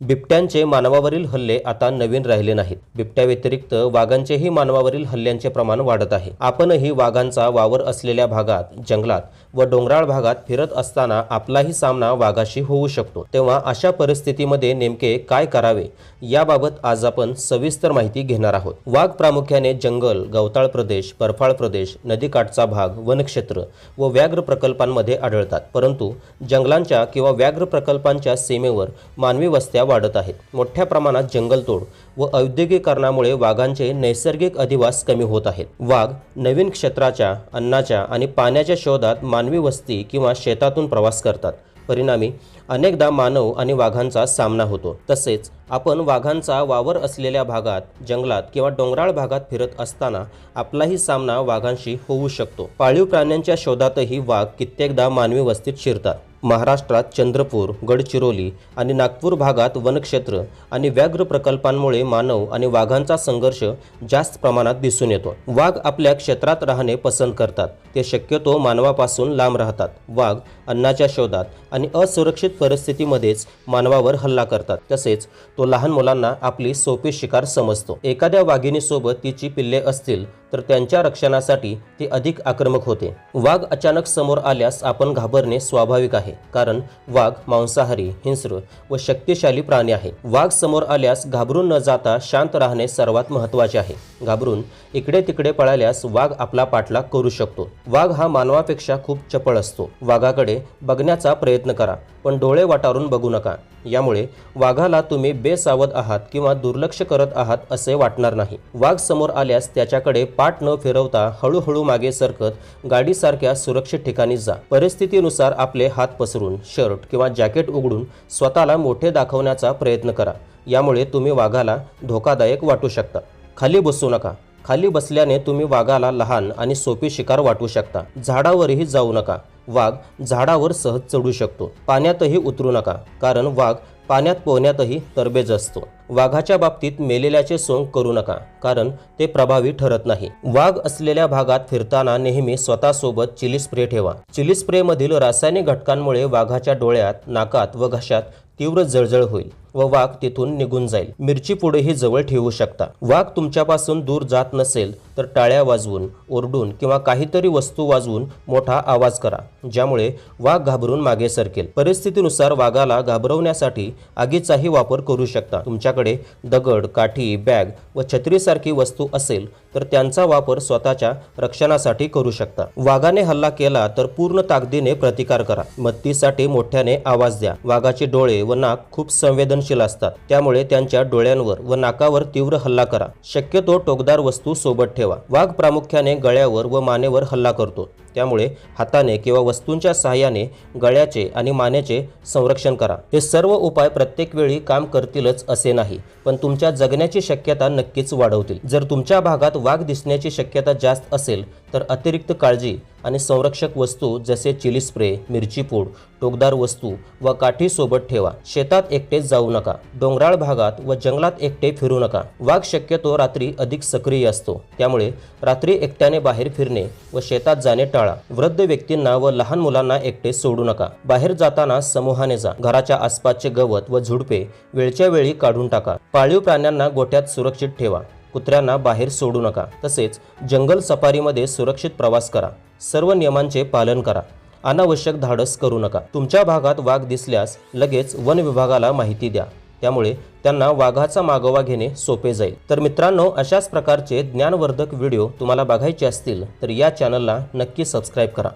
बिबट्यांचे मानवावरील हल्ले आता नवीन राहिले नाहीत. बिबट्या व्यतिरिक्त वाघांचेही मानवावरील हल्ल्यांचे प्रमाण वाढत आहे. आपणही वाघांचा वावर असलेल्या भागात जंगलात व डोंगराळ भागात फिरत असताना आपलाही सामना वाघाशी होऊ शकतो. तेव्हा अशा परिस्थितीमध्ये नेमके काय करावे याबाबत आज आपण सविस्तर माहिती घेणार आहोत. वाघ प्रामुख्याने जंगल गवताळ प्रदेश बर्फाळ प्रदेश नदीकाठचा भाग वनक्षेत्र व व्याघ्र प्रकल्पांमध्ये आढळतात. परंतु जंगलांच्या किंवा व्याघ्र प्रकल्पांच्या सीमेवर मानवी वस्त्या वाढत आहेत मोठ्या प्रमाणात जंगलतोड व औद्योगिकरणामुळे वाघांचे नैसर्गिक अधिवास कमी होत आहेत. वाघ नवीन क्षेत्राच्या अन्नाच्या आणि पाण्याच्या शोधात मानवी वस्ती किंवा शेतातून प्रवास करतात. परिणामी अनेकदा मानव आणि वाघांचा सामना होतो. तसेच आपण वाघांचा वावर असलेल्या भागात जंगलात किंवा डोंगराळ भागात फिरत असताना आपलाही सामना वाघांशी होऊ शकतो. पाळीव प्राण्यांच्या शोधातही वाघ कित्येकदा मानवी वस्तीत शिरतात. महाराष्ट्रात चंद्रपूर गडचिरोली आणि नागपूर भागात वनक्षेत्र आणि व्याघ्र प्रकल्पांमुळे मानव आणि वाघांचा संघर्ष जास्त प्रमाणात दिसून येतो. वाघ आपल्या क्षेत्रात राहणे पसंत करतात. ते शक्यतो मानवापासून लांब राहतात. वाघ अन्नाच्या शोधात आणि असुरक्षित परिस्थितीमध्येच मानवावर हल्ला करतात. तसेच तो लहान मुलांना आपली सोपी शिकार समजतो. एखाद्या वाघिणीसोबत तिची पिल्ले असतील तर त्यांच्या रक्षणासाठी ते अधिक आक्रमक होते. वाघ अचानक समोर आल्यास आपण घाबरणे स्वाभाविक आहे कारण वाघ मांसाहारी हिंस्र व शक्तिशाली प्राणी आहे. वाघ समोर आल्यास घाबरून न जाता शांत राहणे सर्वात महत्त्वाचे आहे. घाबरून इकडे तिकडे पळाल्यास वाघ आपला पाठलाग करू शकतो. वाघ हा मानवापेक्षा खूप चपळ असतो. वाघाकडे बघण्याचा प्रयत्न करा. पण डोळे वाटारून बघू नका. यामुळे वाघाला तुम्ही बेसावध आहात किंवा दुर्लक्ष करत आहात असे वाटणार नाही. वाघ समोर आल्यास त्याच्याकडे पाठ न फिरवता हळूहळू मागे सरकत गाडीसारख्या सुरक्षित ठिकाणी जा. परिस्थितीनुसार आपले हात पसरून शर्ट किंवा जॅकेट उघडून स्वतःला मोठे दाखवण्याचा प्रयत्न करा. यामुळे तुम्ही वाघाला धोकादायक वाटू शकता. खाली बसू नका. खाली बसल्याने तुम्ही वाघाला लहान आणि सोपी शिकार वाटू शकता. झाडावरही जाऊ नका. वाघ झाडावर सहज चढू शकतो. पाण्यातही उतरू नका कारण वाघ पाण्यात पोहण्यातही तरबेज असतो. वाघाच्या बाबतीत मेलेल्याचे सोंग करू नका कारण ते प्रभावी ठरत नाही. वाघ असलेल्या भागात फिरताना नेहमी स्वतःसोबत चिली स्प्रे ठेवा. चिली स्प्रेमधील रासायनिक घटकांमुळे वाघाच्या डोळ्यात नाकात व घशात तीव्र जळजळ होईल. व वाघ तिथून निघून जाईल. मिरची पुढेही जवळ ठेवू शकता. वाघ तुमच्यापासून दूर जात नसेल तर टाळ्या वाजवून ओरडून किंवा काहीतरी वस्तू वाजवून मोठा आवाज करा ज्यामुळे वाघ घाबरून मागे सरकेल. परिस्थितीनुसार वाघाला घाबरवण्यासाठी आगीचाही वापर करू शकता. तुमच्याकडे दगड काठी बॅग व छत्रीसारखी वस्तू असेल तर त्यांचा वापर स्वतःच्या रक्षणासाठी करू शकता. वाघाने हल्ला केला तर पूर्ण ताकदीने प्रतिकार करा. मत्तीसाठी मोठ्याने आवाज द्या. वाघाचे डोळे व नाक खूप संवेदनशील असतात. त्यामुळे त्यांच्या डोळ्यांवर व नाकावर तीव्र हल्ला करा. शक्यतो टोकदार वस्तू सोबत ठेवा. वाघ प्रामुख्याने गळ्यावर व मानेवर हल्ला करतो. त्यामुळे हाताने किंवा वस्तूंच्या सहाय्याने गळ्याचे आणि मानेचे संरक्षण करा. हे सर्व उपाय प्रत्येक वेळी काम करतीलच असे नाही पण तुमच्या जगण्याची शक्यता नक्कीच वाढवतील. जर तुमच्या भागात वाघ दिसण्याची शक्यता जास्त असेल तर अतिरिक्त काळजी आणि संरक्षक वस्तू जसे चिली स्प्रे मिरची पूड टोकदार वस्तू व काठी सोबत ठेवा. शेतात एकटे जाऊ नका. डोंगराळ भागात व जंगलात एकटे फिरू नका. वाघ शक्यतो रात्री अधिक सक्रिय असतो. त्यामुळे रात्री एकट्याने बाहेर फिरणे व शेतात जाणे टाळा. वृद्ध व्यक्तींना व लहान मुलांना एकटे सोडू नका. बाहेर जाताना समूहाने जा. घराच्या आसपासचे गवत व झुडपे वेळच्या वेळी काढून टाका. पाळीव प्राण्यांना गोठ्यात सुरक्षित ठेवा. कुत्र्यांना बाहेर सोडू नका. तसेच जंगल सफारीमध्ये सुरक्षित प्रवास करा. सर्व नियमांचे पालन करा. अनावश्यक धाडस करू नका. तुमच्या भागात वाघ दिसल्यास लगेच वन विभागाला माहिती द्या. त्यामुळे त्यांना वाघाचा मागोवा घेणे सोपे जाईल. तर मित्रांनो अशाच प्रकारचे ज्ञानवर्धक व्हिडिओ तुम्हाला बघायचे असतील तर या चॅनलला नक्की सबस्क्राईब करा.